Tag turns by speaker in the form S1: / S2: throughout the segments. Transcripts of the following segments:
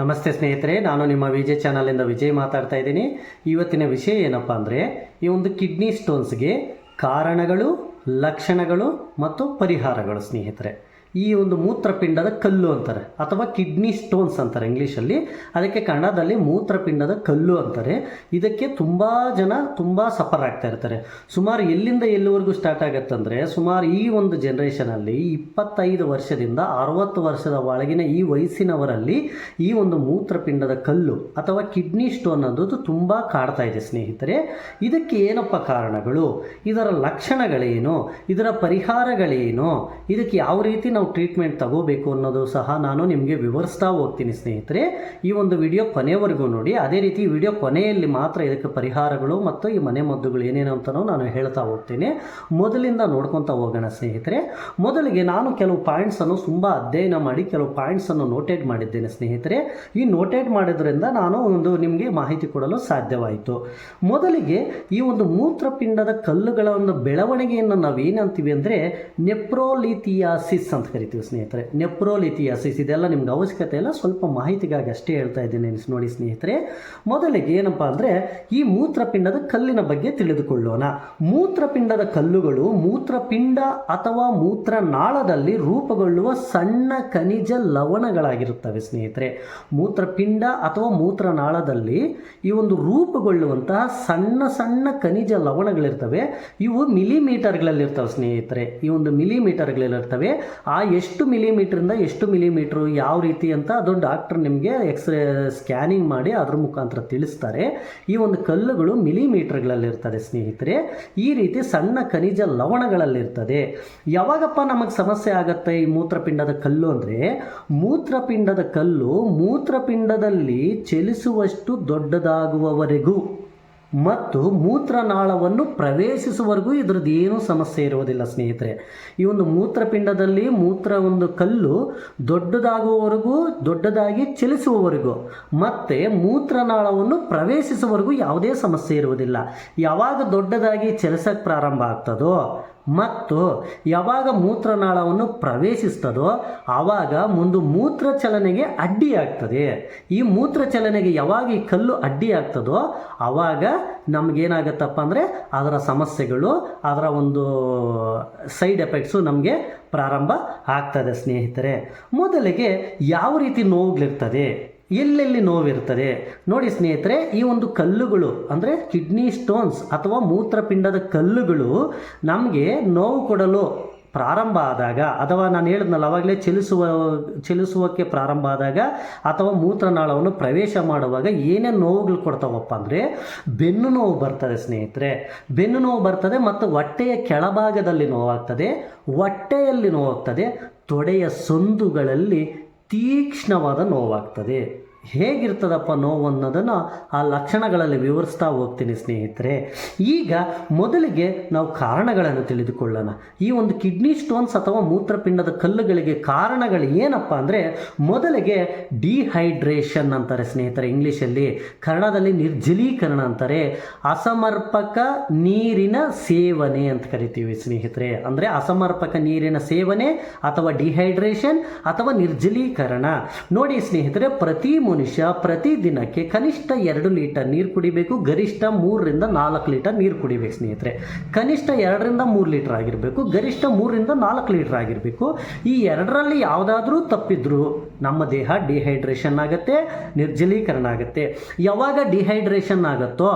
S1: ನಮಸ್ತೆ ಸ್ನೇಹಿತರೆ, ನಾನು ನಿಮ್ಮ ವಿಜಯ್ ಚಾನಲಿಂದ ವಿಜಯ್ ಮಾತಾಡ್ತಾ ಇದ್ದೀನಿ. ಇವತ್ತಿನ ವಿಷಯ ಏನಪ್ಪ ಅಂದರೆ, ಈ ಒಂದು ಕಿಡ್ನಿ ಸ್ಟೋನ್ಸ್ಗೆ ಕಾರಣಗಳು, ಲಕ್ಷಣಗಳು ಮತ್ತು ಪರಿಹಾರಗಳು ಸ್ನೇಹಿತರೆ. ಈ ಒಂದು ಮೂತ್ರಪಿಂಡದ ಕಲ್ಲು ಅಂತಾರೆ, ಅಥವಾ ಕಿಡ್ನಿ ಸ್ಟೋನ್ಸ್ ಅಂತಾರೆ ಇಂಗ್ಲೀಷಲ್ಲಿ. ಅದಕ್ಕೆ ಕನ್ನಡದಲ್ಲಿ ಮೂತ್ರಪಿಂಡದ ಕಲ್ಲು ಅಂತಾರೆ. ಇದಕ್ಕೆ ತುಂಬ ಜನ ತುಂಬ ಸಫರ್ ಆಗ್ತಾ ಇರ್ತಾರೆ. ಸುಮಾರು ಎಲ್ಲಿಂದ ಎಲ್ಲಿವರೆಗೂ ಸ್ಟಾರ್ಟ್ ಆಗುತ್ತಂದರೆ ಸುಮಾರು ಈ ಒಂದು ಜನ್ರೇಷನಲ್ಲಿ ಇಪ್ಪತ್ತೈದು ವರ್ಷದಿಂದ ಅರವತ್ತು ವರ್ಷದ ಒಳಗಿನ ಈ ವಯಸ್ಸಿನವರಲ್ಲಿ ಈ ಒಂದು ಮೂತ್ರಪಿಂಡದ ಕಲ್ಲು ಅಥವಾ ಕಿಡ್ನಿ ಸ್ಟೋನ್ ಅನ್ನೋದು ತುಂಬ ಕಾಡ್ತಾ ಇದೆ ಸ್ನೇಹಿತರೆ. ಇದಕ್ಕೆ ಏನಪ್ಪ ಕಾರಣಗಳು? ಇದರ ಲಕ್ಷಣಗಳೇನು? ಇದರ ಪರಿಹಾರಗಳೇನು? ಇದಕ್ಕೆ ಯಾವ ರೀತಿ ಟ್ರೀಟ್ಮೆಂಟ್ ತಗೋಬೇಕು ಅನ್ನೋದು ಸಹ ನಾನು ನಿಮಗೆ ವಿವರಿಸ್ತಾ ಹೋಗ್ತೀನಿ ಸ್ನೇಹಿತರೆ. ಈ ಒಂದು ವಿಡಿಯೋ ಕೊನೆವರೆಗೂ ನೋಡಿ. ಅದೇ ರೀತಿ ವಿಡಿಯೋ ಕೊನೆಯಲ್ಲಿ ಮಾತ್ರ ಇದಕ್ಕೆ ಪರಿಹಾರಗಳು ಮತ್ತು ಈ ಮನೆ ಮದ್ದುಗಳು ಏನೇನು ಅಂತಲೂ ನಾನು ಹೇಳ್ತಾ ಹೋಗ್ತೀನಿ. ಮೊದಲಿಂದ ನೋಡ್ಕೊತಾ ಹೋಗೋಣ ಸ್ನೇಹಿತರೆ. ಮೊದಲಿಗೆ ನಾನು ಕೆಲವು ಪಾಯಿಂಟ್ಸನ್ನು ತುಂಬ ಅಧ್ಯಯನ ಮಾಡಿ ಕೆಲವು ಪಾಯಿಂಟ್ಸನ್ನು ನೋಟೇಟ್ ಮಾಡಿದ್ದೇನೆ ಸ್ನೇಹಿತರೆ. ಈ ನೋಟೇಟ್ ಮಾಡಿದ್ರಿಂದ ನಾನು ಒಂದು ನಿಮಗೆ ಮಾಹಿತಿ ಕೊಡಲು ಸಾಧ್ಯವಾಯಿತು. ಮೊದಲಿಗೆ ಈ ಒಂದು ಮೂತ್ರಪಿಂಡದ ಕಲ್ಲುಗಳ ಒಂದು ಬೆಳವಣಿಗೆಯನ್ನು ನಾವು ಏನಂತೀವಿ ಅಂದರೆ ನೆಪ್ರೋಲಿಥಿಯಾಸಿಸ್ ಅಂತ. ಕರಿತೀವಿ ಸ್ನೇಹಿತರೆ. ನೆಪ್ರೋಲಿಥಿಯಾಸಿಸ್ ಇದೆಲ್ಲ ನಿಮ್ಗೆ ಅವಶ್ಯಕತೆ ಇಲ್ಲ. ಸ್ವಲ್ಪ ಮಾಹಿತಿಗಾಗಿ ಅಷ್ಟೇ ಹೇಳ್ತಾ ಇದ್ದೀನಿ ನೋಡಿ ಸ್ನೇಹಿತರೆ. ಮೊದಲಿಗೆ ಏನಪ್ಪ ಅಂದರೆ, ಈ ಮೂತ್ರಪಿಂಡದ ಕಲ್ಲಿನ ಬಗ್ಗೆ ತಿಳಿದುಕೊಳ್ಳೋಣ. ಮೂತ್ರಪಿಂಡದ ಕಲ್ಲುಗಳು ಮೂತ್ರಪಿಂಡ ಅಥವಾ ಮೂತ್ರನಾಳದಲ್ಲಿ ರೂಪುಗೊಳ್ಳುವ ಸಣ್ಣ ಖನಿಜ ಲವಣಗಳಾಗಿರುತ್ತವೆ ಸ್ನೇಹಿತರೆ. ಮೂತ್ರಪಿಂಡ ಅಥವಾ ಮೂತ್ರನಾಳದಲ್ಲಿ ಈ ಒಂದು ರೂಪುಗೊಳ್ಳುವಂತಹ ಸಣ್ಣ ಸಣ್ಣ ಖನಿಜ ಲವಣಗಳಿರ್ತವೆ. ಇವು ಮಿಲಿಮೀಟರ್ಗಳಲ್ಲಿರ್ತವೆ ಸ್ನೇಹಿತರೆ. ಈ ಒಂದು ಮಿಲಿಮೀಟರ್ಗಳಲ್ಲಿರ್ತವೆ ಆ ಎಷ್ಟು ಮಿಲಿಮೀಟ್ರಿಂದ ಎಷ್ಟು ಮಿಲಿಮೀಟ್ರು ಯಾವ ರೀತಿ ಅಂತ ಅದು ಡಾಕ್ಟರ್ ನಿಮಗೆ ಎಕ್ಸ್ರೇ ಸ್ಕ್ಯಾನಿಂಗ್ ಮಾಡಿ ಅದ್ರ ಮುಖಾಂತರ ತಿಳಿಸ್ತಾರೆ. ಈ ಒಂದು ಕಲ್ಲುಗಳು ಮಿಲಿಮೀಟ್ರ್ಗಳಲ್ಲಿರ್ತದೆ ಸ್ನೇಹಿತರೆ. ಈ ರೀತಿ ಸಣ್ಣ ಖನಿಜ ಲವಣಗಳಲ್ಲಿರ್ತದೆ. ಯಾವಾಗಪ್ಪ ನಮಗೆ ಸಮಸ್ಯೆ ಆಗುತ್ತೆ ಈ ಮೂತ್ರಪಿಂಡದ ಕಲ್ಲು ಅಂದರೆ? ಮೂತ್ರಪಿಂಡದ ಕಲ್ಲು ಮೂತ್ರಪಿಂಡದಲ್ಲಿ ಚಲಿಸುವಷ್ಟು ದೊಡ್ಡದಾಗುವವರೆಗೂ ಮತ್ತು ಮೂತ್ರನಾಳವನ್ನು ಪ್ರವೇಶಿಸುವವರೆಗೂ ಇದ್ರದ್ದು ಏನೂ ಸಮಸ್ಯೆ ಇರುವುದಿಲ್ಲ, ಸ್ನೇಹಿತರೆ. ಈ ಒಂದು ಮೂತ್ರಪಿಂಡದಲ್ಲಿ ಮೂತ್ರ ಒಂದು ಕಲ್ಲು ದೊಡ್ಡದಾಗುವವರೆಗೂ, ದೊಡ್ಡದಾಗಿ ಚಲಿಸುವವರೆಗೂ, ಮತ್ತು ಮೂತ್ರನಾಳವನ್ನು ಪ್ರವೇಶಿಸುವವರೆಗೂ ಯಾವುದೇ ಸಮಸ್ಯೆ ಇರುವುದಿಲ್ಲ. ಯಾವಾಗ ದೊಡ್ಡದಾಗಿ ಚಲಿಸಕ್ಕೆ ಪ್ರಾರಂಭ ಆಗ್ತದೋ ಮತ್ತು ಯಾವಾಗ ಮೂತ್ರನಾಳವನ್ನು ಪ್ರವೇಶಿಸ್ತದೋ ಆವಾಗ ಒಂದು ಮೂತ್ರ ಚಲನೆಗೆ ಅಡ್ಡಿಯಾಗ್ತದೆ. ಈ ಮೂತ್ರ ಚಲನೆಗೆ ಯಾವಾಗ ಈ ಕಲ್ಲು ಅಡ್ಡಿ ಆಗ್ತದೋ ಆವಾಗ ನಮಗೇನಾಗತ್ತಪ್ಪ ಅಂದರೆ ಅದರ ಸಮಸ್ಯೆಗಳು, ಅದರ ಒಂದು ಸೈಡ್ ಎಫೆಕ್ಟ್ಸು ನಮಗೆ ಪ್ರಾರಂಭ ಆಗ್ತದೆ ಸ್ನೇಹಿತರೆ. ಮೊದಲಿಗೆ ಯಾವ ರೀತಿ ನೋವುಗಳಿರ್ತದೆ ಎಲ್ಲೆಲ್ಲಿ ನೋವಿರ್ತದೆ ನೋಡಿ ಸ್ನೇಹಿತರೆ, ಈ ಒಂದು ಕಲ್ಲುಗಳು, ಅಂದರೆ ಕಿಡ್ನಿ ಸ್ಟೋನ್ಸ್ ಅಥವಾ ಮೂತ್ರಪಿಂಡದ ಕಲ್ಲುಗಳು ನಮಗೆ ನೋವು ಕೊಡಲು ಪ್ರಾರಂಭ ಆದಾಗ, ಅಥವಾ ನಾನು ಹೇಳಿದ್ನಲ್ಲ, ಅವಾಗಲೇ ಚಲಿಸುವ, ಚಲಿಸುವಕ್ಕೆ ಪ್ರಾರಂಭ ಆದಾಗ, ಅಥವಾ ಮೂತ್ರನಾಳವನ್ನು ಪ್ರವೇಶ ಮಾಡುವಾಗ ಏನೇನು ನೋವುಗಳು ಕೊಡ್ತಾವಪ್ಪ ಅಂದರೆ, ಬೆನ್ನು ನೋವು ಬರ್ತದೆ ಸ್ನೇಹಿತರೆ. ಬೆನ್ನು ನೋವು ಬರ್ತದೆ ಮತ್ತು ಹೊಟ್ಟೆಯ ಕೆಳಭಾಗದಲ್ಲಿ ನೋವಾಗ್ತದೆ. ಹೊಟ್ಟೆಯಲ್ಲಿ ನೋವಾಗ್ತದೆ. ತೊಡೆಯ ಸಂದುಗಳಲ್ಲಿ ತೀಕ್ಷ್ಣವಾದ ನೋವಾಗ್ತದೆ. ಹೇಗಿರ್ತದಪ್ಪ ನೋವು ಅನ್ನೋದನ್ನು ಆ ಲಕ್ಷಣಗಳಲ್ಲಿ ವಿವರಿಸ್ತಾ ಹೋಗ್ತೀನಿ ಸ್ನೇಹಿತರೆ. ಈಗ ಮೊದಲಿಗೆ ನಾವು ಕಾರಣಗಳನ್ನು ತಿಳಿದುಕೊಳ್ಳೋಣ. ಈ ಒಂದು ಕಿಡ್ನಿ ಸ್ಟೋನ್ಸ್ ಅಥವಾ ಮೂತ್ರಪಿಂಡದ ಕಲ್ಲುಗಳಿಗೆ ಕಾರಣಗಳು ಏನಪ್ಪ ಅಂದರೆ ಮೊದಲಿಗೆ ಡಿಹೈಡ್ರೇಷನ್ ಅಂತಾರೆ ಸ್ನೇಹಿತರೆ ಇಂಗ್ಲೀಷಲ್ಲಿ, ಕನ್ನಡದಲ್ಲಿ ನಿರ್ಜಲೀಕರಣ ಅಂತಾರೆ. ಅಸಮರ್ಪಕ ನೀರಿನ ಸೇವನೆ ಅಂತ ಕರಿತೀವಿ ಸ್ನೇಹಿತರೆ. ಅಂದರೆ ಅಸಮರ್ಪಕ ನೀರಿನ ಸೇವನೆ ಅಥವಾ ಡಿಹೈಡ್ರೇಷನ್ ಅಥವಾ ನಿರ್ಜಲೀಕರಣ. ನೋಡಿ ಸ್ನೇಹಿತರೆ, ಪ್ರತಿ ಮನುಷ್ಯ ಪ್ರತಿ ದಿನಕ್ಕೆ ಕನಿಷ್ಠ ಎರಡು ಲೀಟರ್ ನೀರು ಕುಡಿಬೇಕು, ಗರಿಷ್ಠ ಮೂರರಿಂದ ನಾಲ್ಕು ಲೀಟರ್ ನೀರು ಕುಡಿಬೇಕು ಸ್ನೇಹಿತರೆ. ಕನಿಷ್ಠ ಎರಡರಿಂದ ಮೂರು ಲೀಟರ್ ಆಗಿರಬೇಕು, ಗರಿಷ್ಠ ಮೂರರಿಂದ ನಾಲ್ಕು ಲೀಟರ್ ಆಗಿರಬೇಕು. ಈ ಎರಡರಲ್ಲಿ ಯಾವುದಾದ್ರೂ ತಪ್ಪಿದ್ರು ನಮ್ಮ ದೇಹ ಡಿಹೈಡ್ರೇಷನ್ ಆಗುತ್ತೆ, ನಿರ್ಜಲೀಕರಣ ಆಗುತ್ತೆ. ಯಾವಾಗ ಡಿಹೈಡ್ರೇಷನ್ ಆಗುತ್ತೋ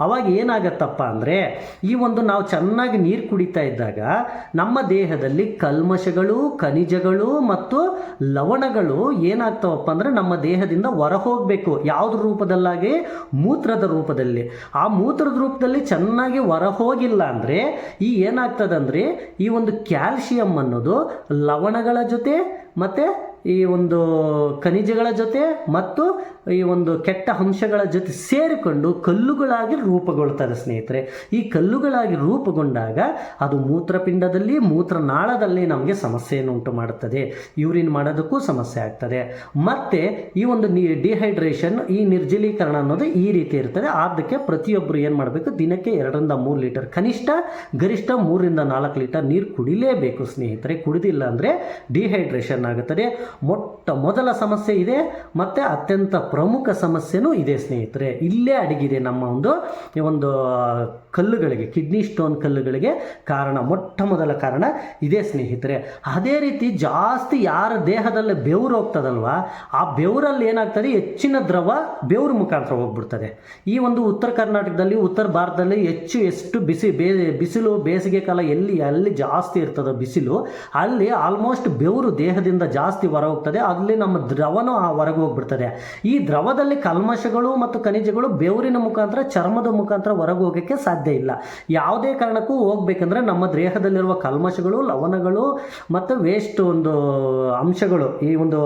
S1: ಅವಾಗ ಏನಾಗತ್ತಪ್ಪ ಅಂದರೆ, ಈ ಒಂದು ನಾವು ಚೆನ್ನಾಗಿ ನೀರು ಕುಡಿತಾ ಇದ್ದಾಗ ನಮ್ಮ ದೇಹದಲ್ಲಿ ಕಲ್ಮಶಗಳು, ಖನಿಜಗಳು ಮತ್ತು ಲವಣಗಳು ಏನಾಗ್ತಾವಪ್ಪ ಅಂದರೆ ನಮ್ಮ ದೇಹದಿಂದ ಹೊರ ಹೋಗಬೇಕು ಯಾವುದ್ರ ರೂಪದಲ್ಲಾಗಿ? ಮೂತ್ರದ ರೂಪದಲ್ಲಿ. ಆ ಮೂತ್ರದ ರೂಪದಲ್ಲಿ ಚೆನ್ನಾಗಿ ಹೊರ ಹೋಗಿಲ್ಲ ಅಂದರೆ, ಈ ಏನಾಗ್ತದಂದರೆ, ಈ ಒಂದು ಕ್ಯಾಲ್ಶಿಯಂ ಅನ್ನೋದು ಲವಣಗಳ ಜೊತೆ ಮತ್ತು ಈ ಒಂದು ಖನಿಜಗಳ ಜೊತೆ ಮತ್ತು ಈ ಒಂದು ಕೆಟ್ಟ ಅಂಶಗಳ ಜೊತೆ ಸೇರಿಕೊಂಡು ಕಲ್ಲುಗಳಾಗಿ ರೂಪುಗೊಳ್ತದೆ ಸ್ನೇಹಿತರೆ. ಈ ಕಲ್ಲುಗಳಾಗಿ ರೂಪುಗೊಂಡಾಗ ಅದು ಮೂತ್ರಪಿಂಡದಲ್ಲಿ, ಮೂತ್ರನಾಳದಲ್ಲಿ ನಮಗೆ ಸಮಸ್ಯೆಯನ್ನು ಉಂಟು ಮಾಡುತ್ತದೆ. ಯೂರಿನ್ ಮಾಡೋದಕ್ಕೂ ಸಮಸ್ಯೆ ಆಗ್ತದೆ. ಮತ್ತು ಈ ಒಂದು ನೀ ಡಿಹೈಡ್ರೇಷನ್ ಈ ನಿರ್ಜಲೀಕರಣ ಅನ್ನೋದು ಈ ರೀತಿ ಇರ್ತದೆ. ಅದಕ್ಕೆ ಪ್ರತಿಯೊಬ್ಬರು ಏನು ಮಾಡಬೇಕು? ದಿನಕ್ಕೆ ಎರಡರಿಂದ ಮೂರು ಲೀಟರ್ ಕನಿಷ್ಠ, ಗರಿಷ್ಠ ಮೂರರಿಂದ ನಾಲ್ಕು ಲೀಟರ್ ನೀರು ಕುಡಿಲೇಬೇಕು ಸ್ನೇಹಿತರೆ. ಕುಡಿದಿಲ್ಲ ಅಂದರೆ ಡಿಹೈಡ್ರೇಷನ್ ಆಗುತ್ತದೆ. ಮೊಟ್ಟ ಮೊದಲ ಸಮಸ್ಯೆ ಇದೆ, ಮತ್ತು ಅತ್ಯಂತ ಪ್ರಮುಖ ಸಮಸ್ಯೆನೂ ಇದೆ, ಸ್ನೇಹಿತರೆ. ಇಲ್ಲೇ ಅಡಗಿದೆ ನಮ್ಮ ಒಂದು ಒಂದು, ಕಲ್ಲುಗಳಿಗೆ, ಕಿಡ್ನಿ ಸ್ಟೋನ್ ಕಲ್ಲುಗಳಿಗೆ ಕಾರಣ, ಮೊಟ್ಟ ಮೊದಲ ಕಾರಣ ಇದೆ, ಸ್ನೇಹಿತರೆ. ಅದೇ ರೀತಿ ಜಾಸ್ತಿ ಯಾರ ದೇಹದಲ್ಲಿ ಬೆವರು ಹೋಗ್ತದಲ್ವ, ಆ ಬೆವರಲ್ಲಿ ಏನಾಗ್ತದೆ, ಹೆಚ್ಚಿನ ದ್ರವ ಬೆವ್ರ ಮುಖಾಂತರ ಹೋಗ್ಬಿಡ್ತದೆ. ಈ ಒಂದು ಉತ್ತರ ಕರ್ನಾಟಕದಲ್ಲಿ, ಉತ್ತರ ಭಾರತದಲ್ಲಿ ಹೆಚ್ಚು ಎಷ್ಟು ಬಿಸಿ, ಬೇ, ಬಿಸಿಲು, ಬೇಸಿಗೆ ಕಾಲ ಎಲ್ಲಿ, ಅಲ್ಲಿ ಜಾಸ್ತಿ ಇರ್ತದೋ ಬಿಸಿಲು, ಅಲ್ಲಿ ಆಲ್ಮೋಸ್ಟ್ ಬೆವರು ದೇಹದಿಂದ ಜಾಸ್ತಿ ಹೊರ ಹೋಗ್ತದೆ. ಅಲ್ಲಿ ನಮ್ಮ ದ್ರವನೂ ಆ ಹೊರಗೆ ಹೋಗ್ಬಿಡ್ತದೆ. ಈ ದ್ರವದಲ್ಲಿ ಕಲ್ಮಶಗಳು ಮತ್ತು ಖನಿಜಗಳು ಬೆವರಿನ ಮುಖಾಂತರ, ಚರ್ಮದ ಮುಖಾಂತರ ಹೊರಗೆ ಹೋಗೋಕ್ಕೆ ಸಾಧ್ಯ ಇಲ್ಲ. ಯಾವುದೇ ಕಾರಣಕ್ಕೂ ಹೋಗ್ಬೇಕಂದ್ರೆ ನಮ್ಮ ದೇಹದಲ್ಲಿರುವ ಕಲ್ಮಶಗಳು, ಲವಣಗಳು ಮತ್ತು ವೇಸ್ಟ್ ಒಂದು ಅಂಶಗಳು, ಈ ಒಂದು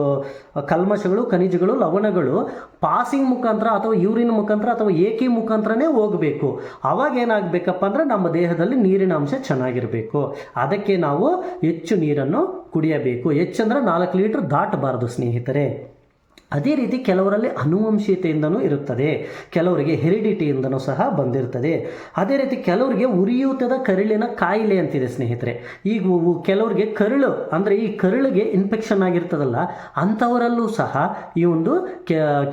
S1: ಕಲ್ಮಶಗಳು, ಖನಿಜಗಳು, ಲವಣಗಳು ಪಾಸಿಂಗ್ ಮುಖಾಂತರ ಅಥವಾ ಯೂರಿನ್ ಮುಖಾಂತರ ಅಥವಾ ಏಕಿ ಮುಖಾಂತರನೇ ಹೋಗಬೇಕು. ಅವಾಗ ಏನಾಗಬೇಕಪ್ಪ ಅಂದರೆ ನಮ್ಮ ದೇಹದಲ್ಲಿ ನೀರಿನ ಅಂಶ ಚೆನ್ನಾಗಿರಬೇಕು. ಅದಕ್ಕೆ ನಾವು ಹೆಚ್ಚು ನೀರನ್ನು ಕುಡಿಯಬೇಕು. ಹೆಚ್ಚಂದ್ರೆ ನಾಲ್ಕು ಲೀಟ್ರ್ ದಾಟಬಾರದು ಸ್ನೇಹಿತರೆ. ಅದೇ ರೀತಿ ಕೆಲವರಲ್ಲಿ ಅನುವಂಶೀಯತೆಯಿಂದನೂ ಇರುತ್ತದೆ. ಕೆಲವರಿಗೆ ಹೆರಿಡಿಟಿಯಿಂದನೂ ಸಹ ಬಂದಿರ್ತದೆ ಅದೇ ರೀತಿ ಕೆಲವರಿಗೆ ಉರಿಯೂತದ ಕರುಳಿನ ಕಾಯಿಲೆ ಅಂತಿದೆ ಸ್ನೇಹಿತರೆ. ಈಗ ಕೆಲವರಿಗೆ ಕರುಳು ಅಂದರೆ ಈ ಕರುಳಿಗೆ ಇನ್ಫೆಕ್ಷನ್ ಆಗಿರ್ತದಲ್ಲ, ಅಂಥವರಲ್ಲೂ ಸಹ ಈ ಒಂದು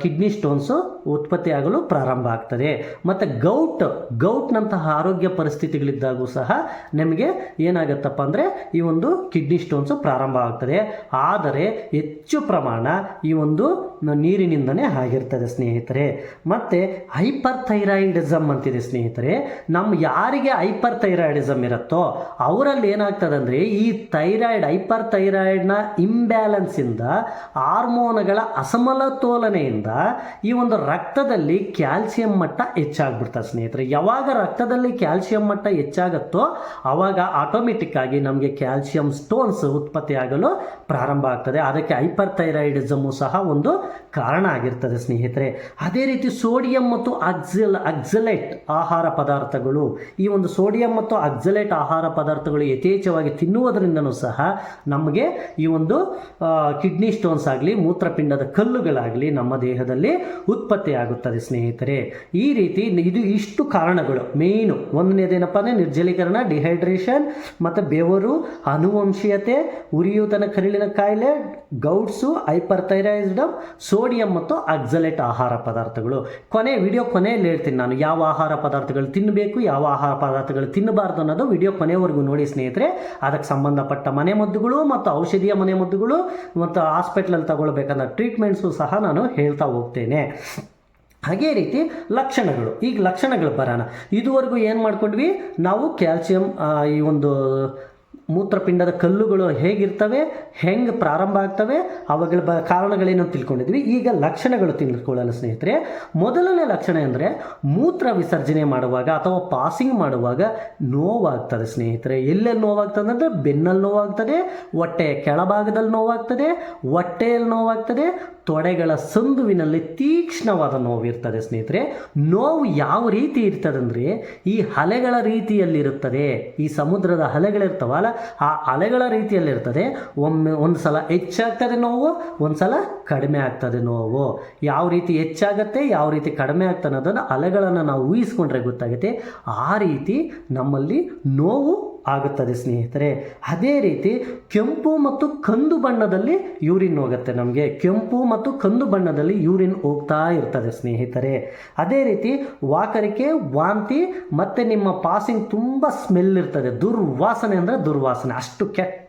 S1: ಕಿಡ್ನಿ ಸ್ಟೋನ್ಸು ಉತ್ಪತ್ತಿಯಾಗಲು ಪ್ರಾರಂಭ ಆಗ್ತದೆ. ಮತ್ತು ಗೌಟ್ ಗೌಟ್ನಂತಹ ಆರೋಗ್ಯ ಪರಿಸ್ಥಿತಿಗಳಿದ್ದಾಗೂ ಸಹ ನಮಗೆ ಏನಾಗುತ್ತಪ್ಪ ಅಂದರೆ ಈ ಒಂದು ಕಿಡ್ನಿ ಸ್ಟೋನ್ಸು ಪ್ರಾರಂಭ ಆಗ್ತದೆ. ಆದರೆ ಹೆಚ್ಚು ಪ್ರಮಾಣ ಈ ಒಂದು ನೀರಿನಿಂದನೇ ಆಗಿರ್ತದೆ, ಸ್ನೇಹಿತರೆ. ಮತ್ತು ಹೈಪರ್ ಥೈರಾಯಿಡಿಸಮ್ ಅಂತಿದೆ, ಸ್ನೇಹಿತರೆ. ನಮ್ಮ ಯಾರಿಗೆ ಹೈಪರ್ ಥೈರಾಯಿಡಿಸಮ್ ಇರುತ್ತೋ, ಅವರಲ್ಲಿ ಏನಾಗ್ತದೆ ಅಂದರೆ ಈ ಥೈರಾಯ್ಡ್ ಹೈಪರ್ ಥೈರಾಯ್ಡ್ನ ಇಂಬ್ಯಾಲೆನ್ಸಿಂದ ಹಾರ್ಮೋನ್ಗಳ ಅಸಮಲತೋಲನೆಯಿಂದ ಈ ಒಂದು ರಕ್ತದಲ್ಲಿ ಕ್ಯಾಲ್ಸಿಯಂ ಮಟ್ಟ ಹೆಚ್ಚಾಗ್ಬಿಡ್ತದೆ, ಸ್ನೇಹಿತರೆ. ಯಾವಾಗ ರಕ್ತದಲ್ಲಿ ಕ್ಯಾಲ್ಸಿಯಂ ಮಟ್ಟ ಹೆಚ್ಚಾಗುತ್ತೋ ಆವಾಗ ಆಟೋಮೆಟಿಕ್ ಆಗಿ ನಮಗೆ ಕ್ಯಾಲ್ಸಿಯಂ ಸ್ಟೋನ್ಸ್ ಉತ್ಪತ್ತಿ ಆಗಲು ಪ್ರಾರಂಭ ಆಗ್ತದೆ. ಅದಕ್ಕೆ ಹೈಪರ್ ಥೈರಾಯಿಡಿಸಮು ಸಹ ಒಂದು ಕಾರಣ ಆಗಿರ್ತದೆ, ಸ್ನೇಹಿತರೆ. ಅದೇ ರೀತಿ ಸೋಡಿಯಂ ಮತ್ತು ಅಕ್ಸಲ್, ಅಕ್ಸಲೇಟ್ ಆಹಾರ ಪದಾರ್ಥಗಳು, ಈ ಒಂದು ಸೋಡಿಯಂ ಮತ್ತು ಅಕ್ಸಲೇಟ್ ಆಹಾರ ಪದಾರ್ಥಗಳು ಯಥೇಚ್ಛವಾಗಿ ತಿನ್ನುವುದರಿಂದನೂ ಸಹ ನಮಗೆ ಈ ಒಂದು ಕಿಡ್ನಿ ಸ್ಟೋನ್ಸ್ ಆಗಲಿ, ಮೂತ್ರಪಿಂಡದ ಕಲ್ಲುಗಳಾಗಲಿ ನಮ್ಮ ದೇಹದಲ್ಲಿ ಉತ್ಪತ್ತಿಯಾಗುತ್ತದೆ, ಸ್ನೇಹಿತರೆ. ಈ ರೀತಿ ಇದು ಇಷ್ಟು ಕಾರಣಗಳು. ಮೇಯ್ನು. ಒಂದನೇದೇನಪ್ಪ ಅಂದರೆ ನಿರ್ಜಲೀಕರಣ, ಡಿಹೈಡ್ರೇಷನ್ ಮತ್ತು ಬೆವರು, ಅನುವಂಶೀಯತೆ, ಉರಿಯೂತನ ಕರುಳಿನ ಕಾಯಿಲೆ ಗೌಡ್ಸು ಹೈಪರ್ ಥೈರಾಯಿಸ್ಡಮ್ ಸೋಡಿಯಂ ಮತ್ತು ಅಕ್ಸಲೇಟ್ ಆಹಾರ ಪದಾರ್ಥಗಳು. ಕೊನೆ ವಿಡಿಯೋ ಕೊನೆಯಲ್ಲಿ ಹೇಳ್ತೀನಿ ನಾನು ಯಾವ ಆಹಾರ ಪದಾರ್ಥಗಳು ತಿನ್ನಬೇಕು, ಯಾವ ಆಹಾರ ಪದಾರ್ಥಗಳು ತಿನ್ನಬಾರ್ದು ಅನ್ನೋದು ವಿಡಿಯೋ ಕೊನೆವರೆಗೂ ನೋಡಿ ಸ್ನೇಹಿತರೆ. ಅದಕ್ಕೆ ಸಂಬಂಧಪಟ್ಟ ಮನೆಮದ್ದುಗಳು ಮತ್ತು ಔಷಧಿಯ ಮನೆಮದ್ದುಗಳು ಮತ್ತು ಹಾಸ್ಪಿಟ್ಲಲ್ಲಿ ತಗೊಳ್ಬೇಕನ್ನೋ ಟ್ರೀಟ್ಮೆಂಟ್ಸು ಸಹ ನಾನು ಹೇಳ್ತಾ ಹೋಗ್ತೇನೆ. ಹಾಗೇ ರೀತಿ ಲಕ್ಷಣಗಳು. ಈಗ ಲಕ್ಷಣಗಳು ಬರೋಣ. ಇದುವರೆಗೂ ಏನು ಮಾಡ್ಕೊಂಡ್ವಿ? ನಾವು ಕ್ಯಾಲ್ಸಿಯಂ ಈ ಒಂದು ಮೂತ್ರಪಿಂಡದ ಕಲ್ಲುಗಳು ಹೇಗಿರ್ತವೆ, ಹೆಂಗೆ ಪ್ರಾರಂಭ ಆಗ್ತವೆ ಅವುಗಳ ಬ ಕಾರಣಗಳೇನು ತಿಳ್ಕೊಂಡಿದ್ವಿ. ಈಗ ಲಕ್ಷಣಗಳು ತಿಳ್ಕೊಳ್ಳೋಣ ಸ್ನೇಹಿತರೆ. ಮೊದಲನೇ ಲಕ್ಷಣ ಅಂದರೆ ಮೂತ್ರ ವಿಸರ್ಜನೆ ಮಾಡುವಾಗ ಅಥವಾ ಪಾಸಿಂಗ್ ಮಾಡುವಾಗ ನೋವಾಗ್ತದೆ ಸ್ನೇಹಿತರೆ. ಎಲ್ಲೆಲ್ಲಿ ನೋವಾಗ್ತದೆ ಅಂದರೆ ಬೆನ್ನಲ್ಲಿ ನೋವಾಗ್ತದೆ, ಹೊಟ್ಟೆಯ ಕೆಳಭಾಗದಲ್ಲಿ ನೋವಾಗ್ತದೆ, ಹೊಟ್ಟೆಯಲ್ಲಿ ನೋವಾಗ್ತದೆ ತೊಡೆಗಳ ಸಂದುವಿನಲ್ಲಿ ತೀಕ್ಷ್ಣವಾದ ನೋವು ಇರ್ತದೆ ಸ್ನೇಹಿತರೆ. ನೋವು ಯಾವ ರೀತಿ ಇರ್ತದೆ ಅಂದರೆ ಈ ಅಲೆಗಳ ರೀತಿಯಲ್ಲಿರುತ್ತದೆ. ಈ ಸಮುದ್ರದ ಅಲೆಗಳಿರ್ತಾವಲ್ಲ ಆ ಅಲೆಗಳ ರೀತಿಯಲ್ಲಿರ್ತದೆ. ಒಮ್ಮೆ ಒಂದು ಸಲ ಹೆಚ್ಚಾಗ್ತದೆ ನೋವು, ಒಂದು ಸಲ ಕಡಿಮೆ ಆಗ್ತದೆ ನೋವು. ಯಾವ ರೀತಿ ಹೆಚ್ಚಾಗತ್ತೆ, ಯಾವ ರೀತಿ ಕಡಿಮೆ ಆಗ್ತದೆ ಅನ್ನೋದನ್ನು ಅಲೆಗಳನ್ನು ನಾವು ಊಹಿಸ್ಕೊಂಡ್ರೆ ಗೊತ್ತಾಗುತ್ತೆ. ಆ ರೀತಿ ನಮ್ಮಲ್ಲಿ ನೋವು ಆಗುತ್ತದೆ ಸ್ನೇಹಿತರೆ. ಅದೇ ರೀತಿ ಕೆಂಪು ಮತ್ತು ಕಂದು ಬಣ್ಣದಲ್ಲಿ ಯೂರಿನ್ ಹೋಗುತ್ತೆ. ನಮಗೆ ಕೆಂಪು ಮತ್ತು ಕಂದು ಬಣ್ಣದಲ್ಲಿ ಯೂರಿನ್ ಹೋಗ್ತಾ ಇರ್ತದೆ ಸ್ನೇಹಿತರೆ. ಅದೇ ರೀತಿ ವಾಕರಿಕೆ, ವಾಂತಿ ಮತ್ತು ನಿಮ್ಮ ಪಾಸಿಂಗ್ ತುಂಬ ಸ್ಮೆಲ್ ಇರ್ತದೆ. ದುರ್ವಾಸನೆ ಅಂದರೆ ದುರ್ವಾಸನೆ. ಅಷ್ಟು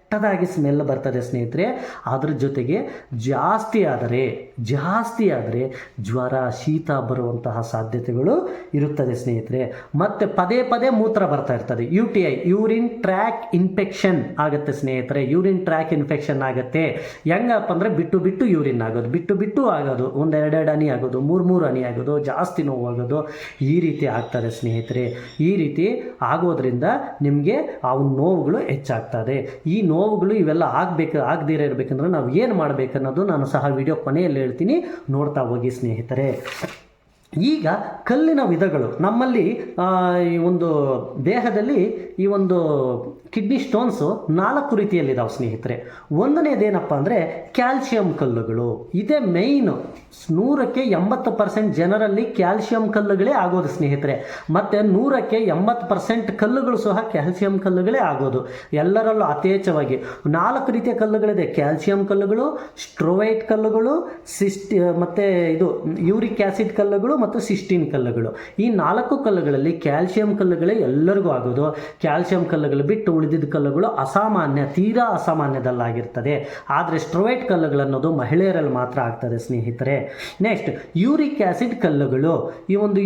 S1: ಕೆಟ್ಟದಾಗಿ ಸ್ಮೆಲ್ ಬರ್ತದೆ ಸ್ನೇಹಿತರೆ. ಅದ್ರ ಜೊತೆಗೆ ಜಾಸ್ತಿ ಆದರೆ ಜಾಸ್ತಿ ಆದರೆ ಜ್ವರ, ಶೀತ ಬರುವಂತಹ ಸಾಧ್ಯತೆಗಳು ಇರುತ್ತದೆ ಸ್ನೇಹಿತರೆ. ಮತ್ತು ಪದೇ ಪದೇ ಮೂತ್ರ ಬರ್ತಾ ಇರ್ತದೆ. U T I urine tract infection ಆಗುತ್ತೆ ಸ್ನೇಹಿತರೆ. ಯೂರಿನ್ ಟ್ರ್ಯಾಕ್ ಇನ್ಫೆಕ್ಷನ್ ಆಗುತ್ತೆ. ಹೆಂಗಪ್ಪ ಅಂದರೆ ಬಿಟ್ಟು ಬಿಟ್ಟು ಯೂರಿನ್ ಆಗೋದು, ಬಿಟ್ಟು ಬಿಟ್ಟು ಆಗೋದು, ಒಂದೆರಡೆರಡು ಅನಿ ಆಗೋದು, ಮೂರು ಮೂರು ಅನಿ ಆಗೋದು, ಜಾಸ್ತಿ ನೋವಾಗೋದು ಈ ರೀತಿ ಆಗ್ತದೆ ಸ್ನೇಹಿತರೆ. ಈ ರೀತಿ ಆಗೋದ್ರಿಂದ ನಿಮಗೆ ಆ ನೋವುಗಳು ಹೆಚ್ಚಾಗ್ತದೆ. ಈ ನೋವುಗಳು ಇವೆಲ್ಲ ಆಗಬೇಕು, ಆಗದಿರ ಇರಬೇಕಂದ್ರೆ ನಾವು ಏನು ಮಾಡಬೇಕನ್ನೋದು ನಾನು ಸಹ ವಿಡಿಯೋ ಕೊನೆಯಲ್ಲಿ ಹೇಳ್ತೀನಿ. ನೋಡ್ತಾ ಹೋಗಿ ಸ್ನೇಹಿತರೆ. ಈಗ ಕಲ್ಲಿನ ವಿಧಗಳು. ನಮ್ಮಲ್ಲಿ ಈ ಒಂದು ದೇಹದಲ್ಲಿ ಈ ಒಂದು ಕಿಡ್ನಿ ಸ್ಟೋನ್ಸು ನಾಲ್ಕು ರೀತಿಯಲ್ಲಿದ್ದಾವೆ ಸ್ನೇಹಿತರೆ. ಒಂದನೇದೇನಪ್ಪ ಅಂದರೆ ಕ್ಯಾಲ್ಸಿಯಂ ಕಲ್ಲುಗಳು. ಇದೇ ಮೇಯ್ನು ನೂರಕ್ಕೆ ಎಂಬತ್ತು ಪರ್ಸೆಂಟ್ ಜನರಲ್ಲಿ ಕ್ಯಾಲ್ಶಿಯಂ ಕಲ್ಲುಗಳೇ ಆಗೋದು ಸ್ನೇಹಿತರೆ. ಮತ್ತು ನೂರಕ್ಕೆ ಎಂಬತ್ತು ಪರ್ಸೆಂಟ್ ಕಲ್ಲುಗಳು ಸಹ ಕ್ಯಾಲ್ಸಿಯಂ ಕಲ್ಲುಗಳೇ ಆಗೋದು. ಎಲ್ಲರಲ್ಲೂ ಯಥೇಚ್ಛವಾಗಿ ನಾಲ್ಕು ರೀತಿಯ ಕಲ್ಲುಗಳಿದೆ. ಕ್ಯಾಲ್ಸಿಯಂ ಕಲ್ಲುಗಳು, ಸ್ಟ್ರೋವೈಟ್ ಕಲ್ಲುಗಳು, ಸಿಸ್ಟಿ, ಮತ್ತು ಇದು ಯೂರಿಕ್ ಆ್ಯಸಿಡ್ ಕಲ್ಲುಗಳು ಮತ್ತು ಸಿಸ್ಟಿನ್ ಕಲ್ಲುಗಳು. ಈ ನಾಲ್ಕು ಕಲ್ಲುಗಳಲ್ಲಿ ಕ್ಯಾಲ್ಸಿಯಂ ಕಲ್ಲುಗಳೇ ಎಲ್ಲರಿಗೂ ಆಗೋದು. ಕ್ಯಾಲ್ಸಿಯಂ ಕಲ್ಲುಗಳು ಬಿಟ್ಟು ಉಳಿದಿದ್ದ ಕಲ್ಲುಗಳು ಅಸಾಮಾನ್ಯ, ತೀರಾ ಅಸಾಮಾನ್ಯದಲ್ಲಾಗಿರ್ತದೆ. ಆದರೆ ಸ್ಟ್ರೋವೇಟ್ ಕಲ್ಲುಗಳು ಅನ್ನೋದು ಮಹಿಳೆಯರಲ್ಲಿ ಮಾತ್ರ ಆಗ್ತದೆ ಸ್ನೇಹಿತರೆ. ನೆಕ್ಸ್ಟ್ ಯೂರಿಕ್ ಆ್ಯಸಿಡ್ ಕಲ್ಲುಗಳು. ಈ ಒಂದು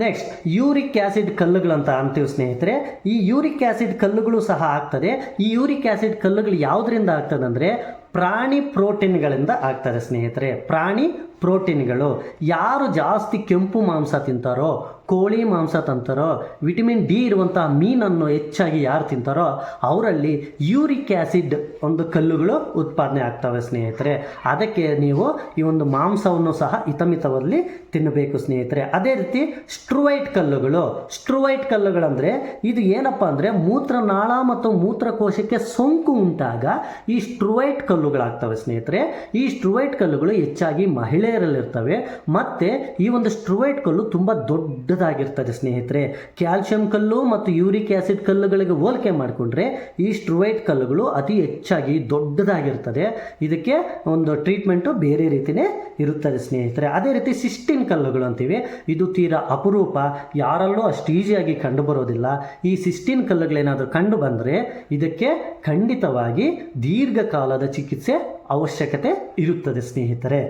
S1: ನೆಕ್ಸ್ಟ್ ಯೂರಿಕ್ ಆ್ಯಸಿಡ್ ಕಲ್ಲುಗಳಂತ ಅಂತೀವಿ ಸ್ನೇಹಿತರೆ. ಈ ಯೂರಿಕ್ ಆ್ಯಸಿಡ್ ಕಲ್ಲುಗಳು ಸಹ ಆಗ್ತದೆ. ಈ ಯೂರಿಕ್ ಆ್ಯಸಿಡ್ ಕಲ್ಲುಗಳು ಯಾವುದರಿಂದ ಆಗ್ತದೆ ಅಂದರೆ ಪ್ರಾಣಿ ಪ್ರೋಟೀನ್ಗಳಿಂದ ಆಗ್ತದೆ ಸ್ನೇಹಿತರೆ. ಪ್ರಾಣಿ ಪ್ರೋಟೀನ್ಗಳು ಯಾರು ಜಾಸ್ತಿ ಕೆಂಪು ಮಾಂಸ ತಿಂತಾರೋ, ಕೋಳಿ ಮಾಂಸ ತಂತಾರೋ, ವಿಟಮಿನ್ ಡಿ ಇರುವಂತಹ ಮೀನನ್ನು ಹೆಚ್ಚಾಗಿ ಯಾರು ತಿಂತಾರೋ, ಅವರಲ್ಲಿ ಯೂರಿಕ್ ಆ್ಯಸಿಡ್ ಒಂದು ಕಲ್ಲುಗಳು ಉತ್ಪಾದನೆ ಆಗ್ತವೆ ಸ್ನೇಹಿತರೆ. ಅದಕ್ಕೆ ನೀವು ಈ ಒಂದು ಮಾಂಸವನ್ನು ಸಹ ಹಿತಮಿತದಲ್ಲಿ ತಿನ್ನಬೇಕು ಸ್ನೇಹಿತರೆ. ಅದೇ ರೀತಿ ಸ್ಟ್ರುವೈಟ್ ಕಲ್ಲುಗಳು, ಸ್ಟ್ರುವೈಟ್ ಕಲ್ಲುಗಳಂದರೆ ಇದು ಏನಪ್ಪ ಅಂದರೆ ಮೂತ್ರನಾಳ ಮತ್ತು ಮೂತ್ರಕೋಶಕ್ಕೆ ಸೋಂಕು ಉಂಟಾಗ ಈ ಸ್ಟ್ರುವೈಟ್ ಕಲ್ಲುಗಳಾಗ್ತವೆ ಸ್ನೇಹಿತರೆ. ಈ ಸ್ಟ್ರುವೈಟ್ ಕಲ್ಲುಗಳು ಹೆಚ್ಚಾಗಿ ಮಹಿಳೆಯರಲ್ಲಿರ್ತವೆ. ಮತ್ತು ಈ ಒಂದು ಸ್ಟ್ರುವೈಟ್ ಕಲ್ಲು ತುಂಬ ದೊಡ್ಡದಾಗಿರ್ತದೆ ಸ್ನೇಹಿತರೆ. ಕ್ಯಾಲ್ಸಿಯಂ ಕಲ್ಲು ಮತ್ತು ಯೂರಿಕ್ ಆಸಿಡ್ ಕಲ್ಲುಗಳಿಗೆ ಹೋಲಿಕೆ ಮಾಡಿಕೊಂಡ್ರೆ ಈ ಸ್ಟ್ರುವೈಟ್ ಕಲ್ಲುಗಳು ಅತಿ ಹೆಚ್ಚಾಗಿ ದೊಡ್ಡದಾಗಿರ್ತದೆ. ಇದಕ್ಕೆ ಒಂದು ಟ್ರೀಟ್ಮೆಂಟು ಬೇರೆ ರೀತಿಯೇ ಇರುತ್ತದೆ ಸ್ನೇಹಿತರೆ. ಅದೇ ರೀತಿ ಸಿಸ್ಟಿನ್ ಕಲ್ಲುಗಳು ಅಂತೀವಿ. ಇದು ತೀರಾ ಅಪರೂಪ. ಯಾರಲ್ಲೂ ಅಷ್ಟು ಈಸಿಯಾಗಿ ಕಂಡು ಬರೋದಿಲ್ಲ. ಈ ಸಿಸ್ಟಿನ್ ಕಲ್ಲುಗಳೇನಾದರೂ ಕಂಡು ಬಂದರೆ ಇದಕ್ಕೆ ಖಂಡಿತವಾಗಿ ದೀರ್ಘಕಾಲದ ಚಿಕಿತ್ಸೆ चिकित्से ಅವಶ್ಯಕತೆ ಇರುತ್ತದೆ, ಸ್ನೇಹಿತರೆ.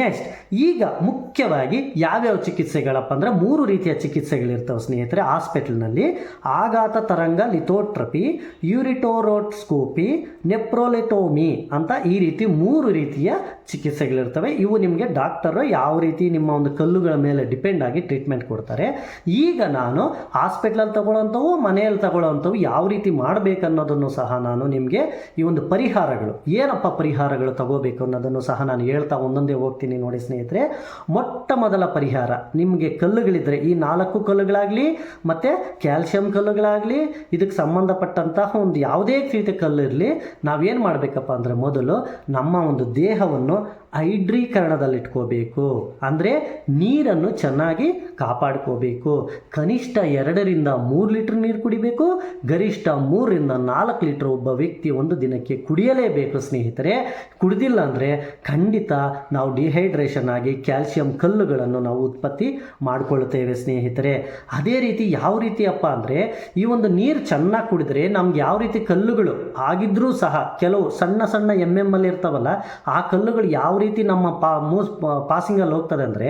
S1: ನೆಕ್ಸ್ಟ್ ಈಗ ಮುಖ್ಯವಾಗಿ ಯಾವ್ಯಾವ ಚಿಕಿತ್ಸೆಗಳಪ್ಪ ಅಂದರೆ ಮೂರು ರೀತಿಯ ಚಿಕಿತ್ಸೆಗಳಿರ್ತವೆ, ಸ್ನೇಹಿತರೆ. ಹಾಸ್ಪಿಟಲ್ನಲ್ಲಿ ಆಘಾತ ತರಂಗ ಲಿಥೋಟ್ರಪಿ, ಯೂರಿಟೋರೋಟ್ಸ್ಕೋಪಿ, ನೆಪ್ರೋಲೆಟೋಮಿ ಅಂತ ಈ ರೀತಿ ಮೂರು ರೀತಿಯ ಚಿಕಿತ್ಸೆಗಳಿರ್ತವೆ. ಇವು ನಿಮಗೆ ಡಾಕ್ಟರು ಯಾವ ರೀತಿ ನಿಮ್ಮ ಒಂದು ಕಲ್ಲುಗಳ ಮೇಲೆ ಡಿಪೆಂಡ್ ಆಗಿ ಟ್ರೀಟ್ಮೆಂಟ್ ಕೊಡ್ತಾರೆ. ಈಗ ನಾನು ಹಾಸ್ಪಿಟ್ಲಲ್ಲಿ ತಗೊಳ್ಳೋಂಥವು, ಮನೆಯಲ್ಲಿ ತಗೊಳ್ಳೋಂಥವು ಯಾವ ರೀತಿ ಮಾಡಬೇಕನ್ನೋದನ್ನು ಸಹ ನಾನು ನಿಮಗೆ ಈ ಒಂದು ಪರಿಹಾರಗಳು, ಏನಪ್ಪ ಪರಿಹಾರಗಳು ತಗೋಬೇಕು ಅನ್ನೋದನ್ನು ಸಹ ನಾನು ಹೇಳ್ತಾ ಒಂದೊಂದೇ ಹೋಗ್ತೀನಿ ನೋಡಿ ಸ್ನೇಹಿತರೆ. ಮೊಟ್ಟ ಮೊದಲ ಪರಿಹಾರ, ನಿಮಗೆ ಕಲ್ಲುಗಳಿದ್ರೆ ಈ ನಾಲ್ಕು ಕಲ್ಲುಗಳಾಗಲಿ, ಮತ್ತು ಕ್ಯಾಲ್ಸಿಯಂ ಕಲ್ಲುಗಳಾಗಲಿ, ಇದಕ್ಕೆ ಸಂಬಂಧಪಟ್ಟಂತಹ ಒಂದು ಯಾವುದೇ ರೀತಿಯ ಕಲ್ಲು ಇರಲಿ, ನಾವೇನು ಮಾಡಬೇಕಪ್ಪ ಅಂದರೆ ಮೊದಲು ನಮ್ಮ ಒಂದು ದೇಹವನ್ನು ಹೈಡ್ರೀಕರಣದಲ್ಲಿಟ್ಕೋಬೇಕು. ಅಂದರೆ ನೀರನ್ನು ಚೆನ್ನಾಗಿ ಕಾಪಾಡ್ಕೋಬೇಕು. ಕನಿಷ್ಠ ಎರಡರಿಂದ ಮೂರು ಲೀಟ್ರ್ ನೀರು ಕುಡಿಬೇಕು. ಗರಿಷ್ಠ ಮೂರರಿಂದ ನಾಲ್ಕು ಲೀಟ್ರ್ ಒಬ್ಬ ವ್ಯಕ್ತಿ ಒಂದು ದಿನಕ್ಕೆ ಕುಡಿಯಲೇಬೇಕು ಸ್ನೇಹಿತರೆ. ಕುಡಿದಿಲ್ಲ ಅಂದರೆ ಖಂಡಿತ ನಾವು ಡಿಹೈಡ್ರೇಷನ್ ಆಗಿ ಕ್ಯಾಲ್ಸಿಯಂ ಕಲ್ಲುಗಳನ್ನು ನಾವು ಉತ್ಪತ್ತಿ ಮಾಡಿಕೊಳ್ಳುತ್ತೇವೆ ಸ್ನೇಹಿತರೆ. ಅದೇ ರೀತಿ ಯಾವ ರೀತಿಯಪ್ಪ ಅಂದರೆ ಈ ಒಂದು ನೀರು ಚೆನ್ನಾಗಿ ಕುಡಿದ್ರೆ ನಮ್ಗೆ ಯಾವ ರೀತಿ ಕಲ್ಲುಗಳು ಆಗಿದ್ರೂ ಸಹ ಕೆಲವು ಸಣ್ಣ ಸಣ್ಣ ಎಂ ಎಂ ಅಲ್ಲಿ ಇರ್ತಾವಲ್ಲ, ಆ ಕಲ್ಲುಗಳು ಯಾವ ರೀತಿ ನಮ್ಮ ಪಾ, ಮೂಸ್ ಪಾಸಿಂಗಲ್ಲಿ ಹೋಗ್ತದೆ ಅಂದರೆ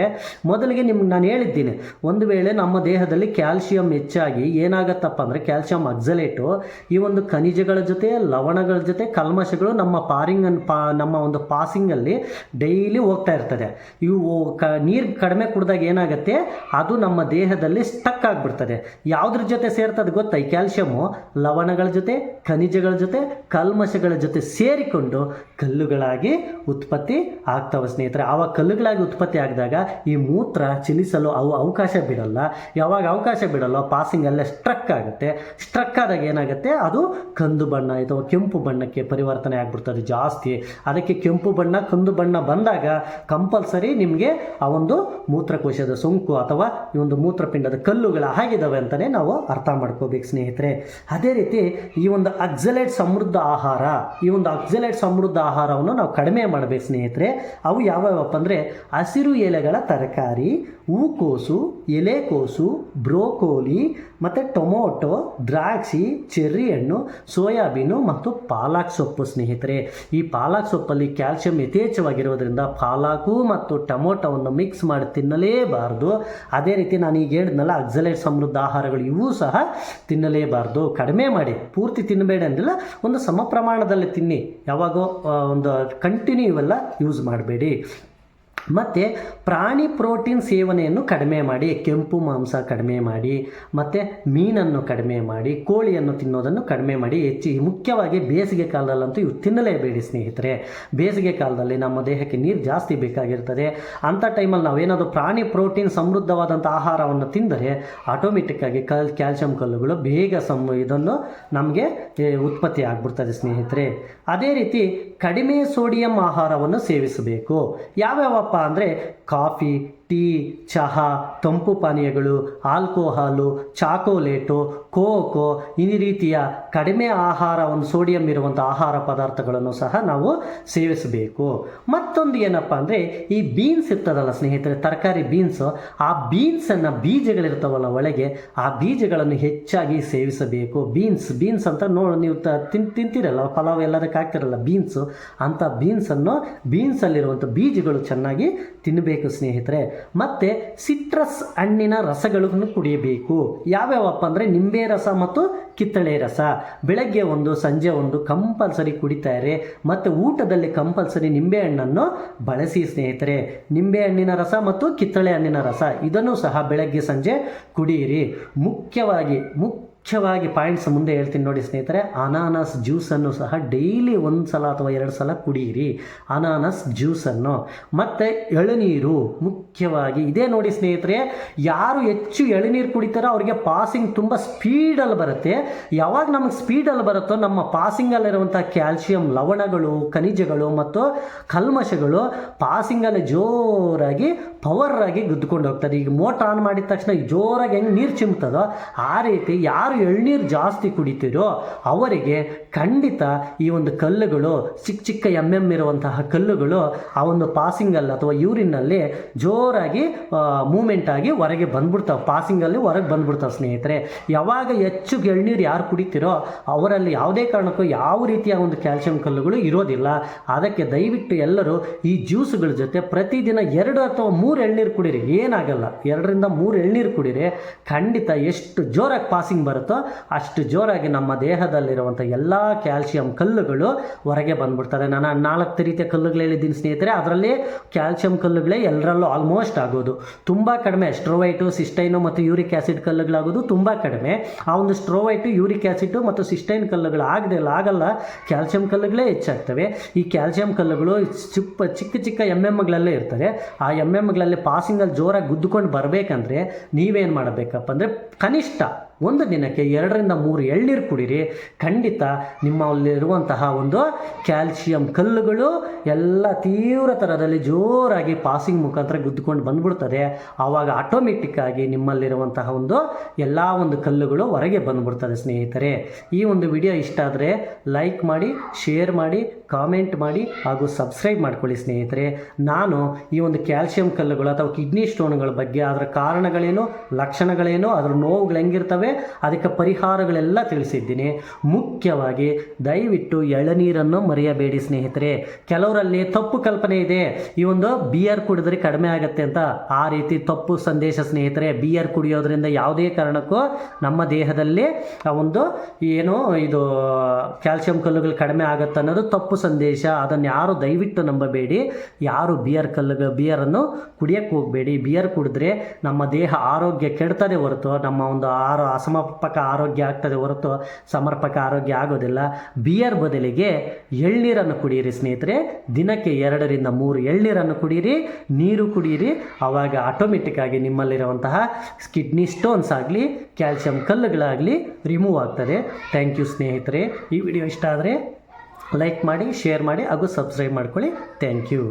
S1: ಮೊದಲಿಗೆ ನಿಮ್ಗೆ ನಾನು ಹೇಳಿದ್ದೀನಿ, ಒಂದು ವೇಳೆ ನಮ್ಮ ದೇಹದಲ್ಲಿ ಕ್ಯಾಲ್ಸಿಯಂ ಹೆಚ್ಚಾಗಿ ಏನಾಗತ್ತಪ್ಪ ಅಂದರೆ ಕ್ಯಾಲ್ಸಿಯಂ ಅಕ್ಸಲೇಟು, ಈ ಒಂದು ಖನಿಜಗಳ ಜೊತೆ, ಲವಣಗಳ ಜೊತೆ ಕಲ್ಮಶಗಳು ನಮ್ಮ ಪಾರಿಂಗ್ ಪಾ, ನಮ್ಮ ಒಂದು ಪಾಸಿಂಗಲ್ಲಿ ಡೈಲಿ ಹೋಗ್ತಾ ಇರ್ತದೆ. ಇವು ಕ, ನೀರು ಕಡಿಮೆ ಕುಡಿದಾಗ ಏನಾಗುತ್ತೆ, ಅದು ನಮ್ಮ ದೇಹದಲ್ಲಿ ಸ್ಟಕ್ ಆಗಿಬಿಡ್ತದೆ. ಯಾವುದ್ರ ಜೊತೆ ಸೇರ್ತದೆ ಗೊತ್ತಾ? ಈ ಕ್ಯಾಲ್ಸಿಯಮ್ಮು ಲವಣಗಳ ಜೊತೆ, ಖನಿಜಗಳ ಜೊತೆ, ಕಲ್ಮಶಗಳ ಜೊತೆ ಸೇರಿಕೊಂಡು ಕಲ್ಲುಗಳಾಗಿ ಉತ್ಪತ್ತಿ ಆಗ್ತವೆ ಸ್ನೇಹಿತರೆ ಆವಾಗ ಕಲ್ಲುಗಳಾಗಿ ಉತ್ಪತ್ತಿ ಆಗಿದಾಗ ಈ ಮೂತ್ರ ಚಲಿಸಲು ಅವು ಅವಕಾಶ ಬಿಡಲ್ಲ. ಯಾವಾಗ ಅವಕಾಶ ಬಿಡಲ್ಲ ಪಾಸಿಂಗ್ ಅಲ್ಲೇ ಸ್ಟ್ರಕ್ ಆಗುತ್ತೆ. ಸ್ಟ್ರಕ್ ಆದಾಗ ಏನಾಗುತ್ತೆ? ಅದು ಕಂದು ಬಣ್ಣ ಅಥವಾ ಕೆಂಪು ಬಣ್ಣಕ್ಕೆ ಪರಿವರ್ತನೆ ಆಗ್ಬಿಡ್ತದೆ ಜಾಸ್ತಿ. ಅದಕ್ಕೆ ಕೆಂಪು ಬಣ್ಣ, ಕಂದು ಬಣ್ಣ ಬಂದಾಗ ಕಂಪಲ್ಸರಿ ನಿಮಗೆ ಆ ಒಂದು ಮೂತ್ರಕೋಶದ ಸೋಂಕು ಅಥವಾ ಈ ಒಂದು ಮೂತ್ರಪಿಂಡದ ಕಲ್ಲುಗಳು ಆಗಿದ್ದಾವೆ ಅಂತಲೇ ನಾವು ಅರ್ಥ ಮಾಡ್ಕೋಬೇಕು ಸ್ನೇಹಿತರೆ. ಅದೇ ರೀತಿ ಈ ಒಂದು ಅಕ್ಸಲೇಟ್ ಸಮೃದ್ಧ ಆಹಾರ, ಈ ಒಂದು ಅಕ್ಸಲೇಟ್ ಸಮೃದ್ಧ ಆಹಾರವನ್ನು ನಾವು ಕಡಿಮೆ ಮಾಡಬೇಕು ಸ್ನೇಹಿತರೆ. ಅವು ಯಾವ್ಯಾವಪ್ಪ ಅಂದರೆ ಹಸಿರು ಎಲೆಗಳ ತರಕಾರಿ, ಹೂಕೋಸು, ಎಲೆಕೋಸು, ಬ್ರೋಕೋಲಿ, ಮತ್ತು ಟೊಮೊಟೊ, ದ್ರಾಕ್ಷಿ ಚೆರ್ರಿ ಹಣ್ಣು ಸೋಯಾಬೀನು ಮತ್ತು ಪಾಲಾಕ್ ಸೊಪ್ಪು ಸ್ನೇಹಿತರೆ. ಈ ಪಾಲಾಕ್ ಸೊಪ್ಪಲ್ಲಿ ಕ್ಯಾಲ್ಸಿಯಂ ಯಥೇಚ್ಛವಾಗಿರೋದ್ರಿಂದ ಪಾಲಾಕು ಮತ್ತು ಟೊಮೊಟೊವನ್ನು ಮಿಕ್ಸ್ ಮಾಡಿ ತಿನ್ನಲೇಬಾರ್ದು. ಅದೇ ರೀತಿ ನಾನು ಈಗ ಹೇಳಿದ್ನಲ್ಲ, ಅಕ್ಸಲೇಟ್ ಸಮೃದ್ಧ ಆಹಾರಗಳು ಇವೂ ಸಹ ತಿನ್ನಲೇಬಾರ್ದು. ಕಡಿಮೆ ಮಾಡಿ, ಪೂರ್ತಿ ತಿನ್ನಬೇಡ ಅಂದಿಲ್ಲ ಒಂದು ಸಮ ಪ್ರಮಾಣದಲ್ಲಿ ತಿನ್ನಿ. ಯಾವಾಗೋ ಒಂದು ಕಂಟಿನ್ಯೂ ಇವೆಲ್ಲ ಯೂಸ್ ಮಾಡಬೇಡಿ. ಮತ್ತು ಪ್ರಾಣಿ ಪ್ರೋಟೀನ್ ಸೇವನೆಯನ್ನು ಕಡಿಮೆ ಮಾಡಿ, ಕೆಂಪು ಮಾಂಸ ಕಡಿಮೆ ಮಾಡಿ, ಮತ್ತು ಮೀನನ್ನು ಕಡಿಮೆ ಮಾಡಿ, ಕೋಳಿಯನ್ನು ತಿನ್ನೋದನ್ನು ಕಡಿಮೆ ಮಾಡಿ, ಹೆಚ್ಚಿ, ಮುಖ್ಯವಾಗಿ ಬೇಸಿಗೆ ಕಾಲದಲ್ಲಂತೂ ಇವು ತಿನ್ನಲೇಬೇಡಿ ಸ್ನೇಹಿತರೆ. ಬೇಸಿಗೆ ಕಾಲದಲ್ಲಿ ನಮ್ಮ ದೇಹಕ್ಕೆ ನೀರು ಜಾಸ್ತಿ ಬೇಕಾಗಿರ್ತದೆ. ಅಂಥ ಟೈಮಲ್ಲಿ ನಾವೇನಾದರೂ ಪ್ರಾಣಿ ಪ್ರೋಟೀನ್ ಸಮೃದ್ಧವಾದಂಥ ಆಹಾರವನ್ನು ತಿಂದರೆ ಆಟೋಮೆಟಿಕ್ಕಾಗಿ ಕಲ್ ಕ್ಯಾಲ್ಸಿಯಂ ಕಲ್ಲುಗಳು ಬೇಗ ಸಮ ಇದನ್ನು ನಮಗೆ ಉತ್ಪತ್ತಿ ಆಗ್ಬಿಡ್ತದೆ ಸ್ನೇಹಿತರೆ. ಅದೇ ರೀತಿ ಕಡಿಮೆ ಸೋಡಿಯಂ ಆಹಾರವನ್ನು ಸೇವಿಸಬೇಕು. ಯಾವ್ಯಾವಪ್ಪ ಅಂದರೆ ಕಾಫಿ ಟೀ, ಚಹಾ, ತಂಪು ಪಾನೀಯಗಳು ಆಲ್ಕೋಹಾಲು ಚಾಕೋಲೇಟು, ಕೋಕೋ ಈ ರೀತಿಯ ಕಡಿಮೆ ಆಹಾರ ಒಂದು ಸೋಡಿಯಂ ಇರುವಂಥ ಆಹಾರ ಪದಾರ್ಥಗಳನ್ನು ಸಹ ನಾವು ಸೇವಿಸಬೇಕು. ಮತ್ತೊಂದು ಏನಪ್ಪ ಅಂದರೆ ಈ ಬೀನ್ಸ್ ಇರ್ತದಲ್ಲ ಸ್ನೇಹಿತರೆ, ತರಕಾರಿ ಬೀನ್ಸು ಆ ಬೀನ್ಸನ್ನು ಬೀಜಗಳಿರ್ತಾವಲ್ಲ ಒಳಗೆ, ಆ ಬೀಜಗಳನ್ನು ಹೆಚ್ಚಾಗಿ ಸೇವಿಸಬೇಕು. ಬೀನ್ಸ್ ಬೀನ್ಸ್ ಅಂತ ನೋಡಿ ನೀವು ತಿನ್, ತಿಂತೀರಲ್ಲ, ಪಲಾವ್ ಎಲ್ಲದಕ್ಕೆ ಹಾಕ್ತಿರಲ್ಲ ಬೀನ್ಸು ಅಂಥ ಬೀನ್ಸನ್ನು ಬೀನ್ಸಲ್ಲಿರುವಂಥ ಬೀಜಗಳು ಚೆನ್ನಾಗಿ ತಿನ್ನಬೇಕು ಸ್ನೇಹಿತರೆ. ಮತ್ತು ಸಿಟ್ರಸ್ ಹಣ್ಣಿನ ರಸಗಳನ್ನು ಕುಡಿಯಬೇಕು. ಯಾವ್ಯಾವಪ್ಪ ಅಂದರೆ ನಿಂಬೆ ರಸ ಮತ್ತು ಕಿತ್ತಳೆ ರಸ. ಬೆಳಗ್ಗೆ ಒಂದು, ಸಂಜೆ ಒಂದು ಕಂಪಲ್ಸರಿ ಕುಡಿತಾರೆ. ಮತ್ತು ಊಟದಲ್ಲಿ ಕಂಪಲ್ಸರಿ ನಿಂಬೆಹಣ್ಣನ್ನು ಬಳಸಿ ಸ್ನೇಹಿತರೆ. ನಿಂಬೆಹಣ್ಣಿನ ರಸ ಮತ್ತು ಕಿತ್ತಳೆ ಹಣ್ಣಿನ ರಸ, ಇದನ್ನು ಸಹ ಬೆಳಗ್ಗೆ, ಸಂಜೆ ಕುಡಿಯಿರಿ. ಮುಖ್ಯವಾಗಿ ಮುಖ್ಯ ಮುಖ್ಯವಾಗಿ ಪಾಯಿಂಟ್ಸ್ ಮುಂದೆ ಹೇಳ್ತೀನಿ ನೋಡಿ ಸ್ನೇಹಿತರೆ. ಅನಾನಸ್ ಜ್ಯೂಸನ್ನು ಸಹ ಡೈಲಿ ಒಂದು ಸಲ ಅಥವಾ ಎರಡು ಸಲ ಕುಡಿಯಿರಿ. ಅನಾನಸ್ ಜ್ಯೂಸನ್ನು. ಮತ್ತು ಎಳನೀರು ಮುಖ್ಯವಾಗಿ. ಇದೇ ನೋಡಿ ಸ್ನೇಹಿತರೆ, ಯಾರು ಹೆಚ್ಚು ಎಳನೀರು ಕುಡಿತಾರೋ ಅವರಿಗೆ ಪಾಸಿಂಗ್ ತುಂಬ ಸ್ಪೀಡಲ್ಲಿ ಬರುತ್ತೆ. ಯಾವಾಗ ನಮಗೆ ಸ್ಪೀಡಲ್ಲಿ ಬರುತ್ತೋ ನಮ್ಮ ಪಾಸಿಂಗಲ್ಲಿರುವಂಥ ಕ್ಯಾಲ್ಶಿಯಂ ಲವಣಗಳು, ಖನಿಜಗಳು ಮತ್ತು ಕಲ್ಮಶಗಳು ಪಾಸಿಂಗಲ್ಲಿ ಜೋರಾಗಿ ಪವರ್ ಆಗಿ ಗುದ್ದುಕೊಂಡು ಹೋಗ್ತದೆ. ಈಗ ಮೋಟ್ರ್ ಆನ್ ಮಾಡಿದ ತಕ್ಷಣ ಜೋರಾಗಿ ಹೆಂಗೆ ನೀರು ಚಿಮ್ತದೋ, ಆ ರೀತಿ ಯಾರು ಎಳ್ನೀರು ಜಾಸ್ತಿ ಕುಡಿತೀರೋ ಅವರಿಗೆ ಖಂಡಿತ ಈ ಒಂದು ಕಲ್ಲುಗಳು, ಚಿಕ್ಕ ಚಿಕ್ಕ ಎಂ ಎಂ ಇರುವಂತಹ ಕಲ್ಲುಗಳು, ಆ ಒಂದು ಪಾಸಿಂಗಲ್ಲಿ ಅಥವಾ ಯೂರಿನಲ್ಲಿ ಜೋರಾಗಿ ಮೂಮೆಂಟ್ ಆಗಿ ಹೊರಗೆ ಬಂದ್ಬಿಡ್ತಾವೆ. ಪಾಸಿಂಗಲ್ಲಿ ಹೊರಗೆ ಬಂದ್ಬಿಡ್ತಾವೆ ಸ್ನೇಹಿತರೆ. ಯಾವಾಗ ಹೆಚ್ಚು ಎಳ್ನೀರು ಯಾರು ಕುಡಿತೀರೋ ಅವರಲ್ಲಿ ಯಾವುದೇ ಕಾರಣಕ್ಕೂ ಯಾವ ರೀತಿಯ ಒಂದು ಕ್ಯಾಲ್ಸಿಯಂ ಕಲ್ಲುಗಳು ಇರೋದಿಲ್ಲ. ಅದಕ್ಕೆ ದಯವಿಟ್ಟು ಎಲ್ಲರೂ ಈ ಜ್ಯೂಸ್ಗಳ ಜೊತೆ ಪ್ರತಿದಿನ ಎರಡು ಅಥವಾ ಮೂರು ಎಳ್ನೀರು ಕುಡಿರಿ. ಏನಾಗಲ್ಲ. ಎರಡರಿಂದ ಮೂರು ಎಳ್ನೀರು ಕುಡೀರಿ. ಖಂಡಿತ ಎಷ್ಟು ಜೋರಾಗಿ ಪಾಸಿಂಗ್ ಬರುತ್ತೋ ಅಷ್ಟು ಜೋರಾಗಿ ನಮ್ಮ ದೇಹದಲ್ಲಿರುವಂಥ ಎಲ್ಲ ಕ್ಯಾಲ್ಸಿಯಂ ಕಲ್ಲುಗಳು ಹೊರಗೆ ಬಂದ್ಬಿಡ್ತದೆ. ನಾನು ನಾಲ್ಕು ರೀತಿಯ ಕಲ್ಲುಗಳು ಹೇಳಿದ್ದೀನಿ ಸ್ನೇಹಿತರೆ. ಅದರಲ್ಲಿ ಕ್ಯಾಲ್ಸಿಯಂ ಕಲ್ಲುಗಳೇ ಎಲ್ಲರಲ್ಲೂ ಆಲ್ಮೋಸ್ಟ್ ಆಗೋದು. ತುಂಬ ಕಡಿಮೆ. ಸ್ಟ್ರೋವೈಟು, ಸಿಸ್ಟೈನು ಮತ್ತು ಯೂರಿಕ್ ಆ್ಯಸಿಡ್ ಕಲ್ಲುಗಳಾಗೋದು ತುಂಬ ಕಡಿಮೆ. ಆ ಒಂದು ಸ್ಟ್ರೋವೈಟು, ಯೂರಿಕ್ ಆ್ಯಸಿಡ್ ಮತ್ತು ಸಿಸ್ಟೈನ್ ಕಲ್ಲುಗಳು ಆಗದಿಲ್ಲ ಆಗಲ್ಲ ಕ್ಯಾಲ್ಸಿಯಂ ಕಲ್ಲುಗಳೇ ಹೆಚ್ಚಾಗ್ತವೆ. ಈ ಕ್ಯಾಲ್ಸಿಯಂ ಕಲ್ಲುಗಳು ಚಿಪ್ಪ, ಚಿಕ್ಕ ಚಿಕ್ಕ ಎಂ ಎಮ್ಗಳಲ್ಲೇ ಇರ್ತವೆ ಆ ಎಂ ಎಮ್ಗಳಲ್ಲಿ ಪಾಸಿಂಗಲ್ಲಿ ಜೋರಾಗಿ ಗುದ್ದುಕೊಂಡು ಬರಬೇಕಂದ್ರೆ ನೀವೇನು ಮಾಡಬೇಕಪ್ಪ ಅಂದರೆ ಕನಿಷ್ಠ ಒಂದು ದಿನಕ್ಕೆ ಎರಡರಿಂದ ಮೂರು ಎಳ್ನೀರು ಕುಡೀರಿ. ಖಂಡಿತ ನಿಮ್ಮಲ್ಲಿರುವಂತಹ ಒಂದು ಕ್ಯಾಲ್ಸಿಯಂ ಕಲ್ಲುಗಳು ಎಲ್ಲ ತೀವ್ರ ಥರದಲ್ಲಿ ಜೋರಾಗಿ ಪಾಸಿಂಗ್ ಮುಖಾಂತರ ಗುದ್ದುಕೊಂಡು ಬಂದ್ಬಿಡ್ತದೆ. ಆವಾಗ ಆಟೋಮೆಟಿಕ್ಕಾಗಿ ನಿಮ್ಮಲ್ಲಿರುವಂತಹ ಒಂದು ಎಲ್ಲ ಒಂದು ಕಲ್ಲುಗಳು ಹೊರಗೆ ಬಂದ್ಬಿಡ್ತದೆ ಸ್ನೇಹಿತರೆ. ಈ ಒಂದು ವಿಡಿಯೋ ಇಷ್ಟ ಆದರೆ ಲೈಕ್ ಮಾಡಿ ಶೇರ್ ಮಾಡಿ ಕಾಮೆಂಟ್ ಮಾಡಿ ಹಾಗೂ ಸಬ್ಸ್ಕ್ರೈಬ್ ಮಾಡ್ಕೊಳ್ಳಿ ಸ್ನೇಹಿತರೆ. ನಾನು ಈ ಒಂದು ಕ್ಯಾಲ್ಸಿಯಂ ಕಲ್ಲುಗಳು ಅಥವಾ ಕಿಡ್ನಿ ಸ್ಟೋನ್ಗಳ ಬಗ್ಗೆ ಅದರ ಕಾರಣಗಳೇನು, ಲಕ್ಷಣಗಳೇನು, ಅದರ ನೋವುಗಳು ಹೆಂಗಿರ್ತವೆ ಅದಕ್ಕೆ ಪರಿಹಾರಗಳೆಲ್ಲ ತಿಳಿಸಿದ್ದೀನಿ. ಮುಖ್ಯವಾಗಿ ದಯವಿಟ್ಟು ಎಳನೀರನ್ನು ಮರೆಯಬೇಡಿ ಸ್ನೇಹಿತರೆ. ಕೆಲವರಲ್ಲಿ ತಪ್ಪು ಕಲ್ಪನೆ ಇದೆ. ಈ ಒಂದು ಬಿಯರ್ ಕುಡಿದ್ರೆ ಕಡಿಮೆ ಆಗುತ್ತೆ ಅಂತ ಆ ರೀತಿ ತಪ್ಪು ಸಂದೇಶ ಸ್ನೇಹಿತರೆ. ಬಿಯರ್ ಕುಡಿಯೋದ್ರಿಂದ ಯಾವುದೇ ಕಾರಣಕ್ಕೂ ನಮ್ಮ ದೇಹದಲ್ಲಿ ಆ ಒಂದು ಏನು ಇದು ಕ್ಯಾಲ್ಸಿಯಂ ಕಲ್ಲುಗಳು ಕಡಿಮೆ ಆಗುತ್ತೆ ಅನ್ನೋದು ತಪ್ಪು ಸಂದೇಶ. ಅದನ್ನು ಯಾರು ದಯವಿಟ್ಟು ನಂಬಬೇಡಿ. ಯಾರು ಬಿಯರ್ ಕಲ್ಲುಗಳು ಬಿಯರನ್ನು ಕುಡಿಯಕ್ಕೆ ಹೋಗಬೇಡಿ. ಬಿಯರ್ ಕುಡಿದ್ರೆ ನಮ್ಮ ದೇಹ ಆರೋಗ್ಯ ಕೆಡ್ತದೆ ಹೊರತು. ನಮ್ಮ ಒಂದು ಆರೋ ಅಸಮರ್ಪಕ ಆರೋಗ್ಯ ಆಗ್ತದೆ ಹೊರತು ಸಮರ್ಪಕ ಆರೋಗ್ಯ ಆಗೋದಿಲ್ಲ. ಬಿಯರ್ ಬದಲಿಗೆ ಎಳ್ನೀರನ್ನು ಕುಡಿಯಿರಿ ಸ್ನೇಹಿತರೆ. ದಿನಕ್ಕೆ ಎರಡರಿಂದ ಮೂರು ಎಳ್ನೀರನ್ನು ಕುಡಿಯಿರಿ, ನೀರು ಕುಡಿಯಿರಿ. ಆವಾಗ ಆಟೋಮೆಟಿಕ್ಕಾಗಿ ನಿಮ್ಮಲ್ಲಿರುವಂತಹ ಕಿಡ್ನಿ ಸ್ಟೋನ್ಸ್ ಆಗಲಿ ಕ್ಯಾಲ್ಸಿಯಂ ಕಲ್ಲುಗಳಾಗಲಿ ರಿಮೂವ್ ಆಗ್ತದೆ. ಥ್ಯಾಂಕ್ ಯು ಸ್ನೇಹಿತರೆ. ಈ ವಿಡಿಯೋ ಇಷ್ಟ ಆದರೆ ಲೈಕ್ ಮಾಡಿ ಶೇರ್ ಮಾಡಿ ಹಾಗೂ ಸಬ್ಸ್ಕ್ರೈಬ್ ಮಾಡ್ಕೊಳ್ಳಿ. Thank you